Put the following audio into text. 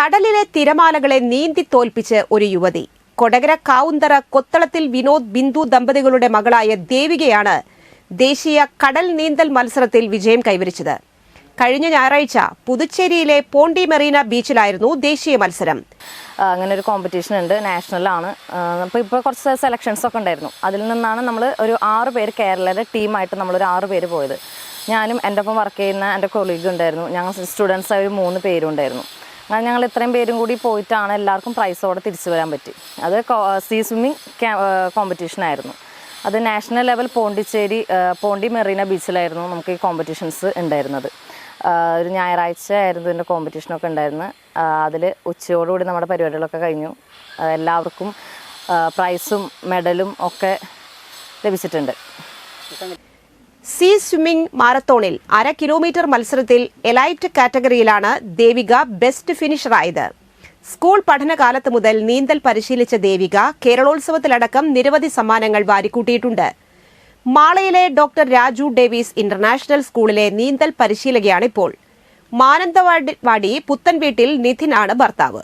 കടലിലെ തിരമാലകളെ നീന്തി തോൽപ്പിച്ച് ഒരു യുവതി. കൊടകര കാവുന്തറ കൊത്തളത്തിൽ വിനോദ് ബിന്ദു ദമ്പതികളുടെ മകളായ ദേവികയാണ് ദേശീയ കടൽ നീന്തൽ മത്സരത്തിൽ വിജയം കൈവരിച്ചത്. കഴിഞ്ഞ ഞായറാഴ്ച പുതുച്ചേരിയിലെ പോണ്ടി മെറീന ബീച്ചിലായിരുന്നു ദേശീയ മത്സരം. അങ്ങനെ ഒരു കോമ്പറ്റീഷൻ ഉണ്ട്. നാഷണലാണ് അപ്പോൾ ഇപ്പോൾ കുറച്ച് സെലക്ഷൻസ് ഒക്കെ ഉണ്ടായിരുന്നു. അതിൽ നിന്നാണ് നമ്മൾ ഒരു ആറ് പേര് കേരളയുടെ ടീമായിട്ട് നമ്മളൊരു ആറ് പേര് പോയത്. ഞാനും എന്റെ ഒപ്പം വർക്ക് ചെയ്യുന്ന എന്റെ കൊളീഗ് ഉണ്ടായിരുന്നു. ഞങ്ങൾ സ്റ്റുഡൻസ് ഒരു മൂന്ന് പേരും ഉണ്ടായിരുന്നു. അങ്ങനെ ഞങ്ങൾ ഇത്രയും പേരും കൂടി പോയിട്ടാണ് എല്ലാവർക്കും പ്രൈസോടെ തിരിച്ചു വരാൻ പറ്റി. അത് സീ സ്വിമ്മിങ് കോമ്പറ്റീഷൻ ആയിരുന്നു. അത് നാഷണൽ ലെവൽ പോണ്ടിച്ചേരി പോണ്ടി മെറീന ബീച്ചിലായിരുന്നു നമുക്ക് ഈ കോമ്പറ്റീഷൻസ് ഉണ്ടായിരുന്നത്. ഒരു ഞായറാഴ്ച ആയിരുന്നു ഇതിന്റെ കോമ്പറ്റീഷനൊക്കെ ഉണ്ടായിരുന്നത്. അതിൽ ഉച്ചയോടുകൂടി നമ്മുടെ പരിപാടികളൊക്കെ കഴിഞ്ഞു. എല്ലാവർക്കും പ്രൈസും മെഡലും ഒക്കെ ലഭിച്ചിട്ടുണ്ട്. സീ സ്വിമ്മിംഗ് മാരത്തോണിൽ അര കിലോമീറ്റർ മത്സരത്തിൽ എലൈറ്റ് കാറ്റഗറിയിലാണ് ദേവിക ബെസ്റ്റ് ഫിനിഷറായത്. സ്കൂൾ പഠനകാലത്ത് മുതൽ നീന്തൽ പരിശീലിച്ച ദേവിക കേരളോത്സവത്തിലടക്കം നിരവധി സമ്മാനങ്ങൾ വാരിക്കൂട്ടിയിട്ടുണ്ട്. മാളയിലെ ഡോക്ടർ രാജു ഡേവിസ് ഇന്റർനാഷണൽ സ്കൂളിലെ നീന്തൽ പരിശീലകയാണിപ്പോൾ. മാനന്തവാടി പുത്തൻവീട്ടിൽ നിധിനാണ് ഭർത്താവ്.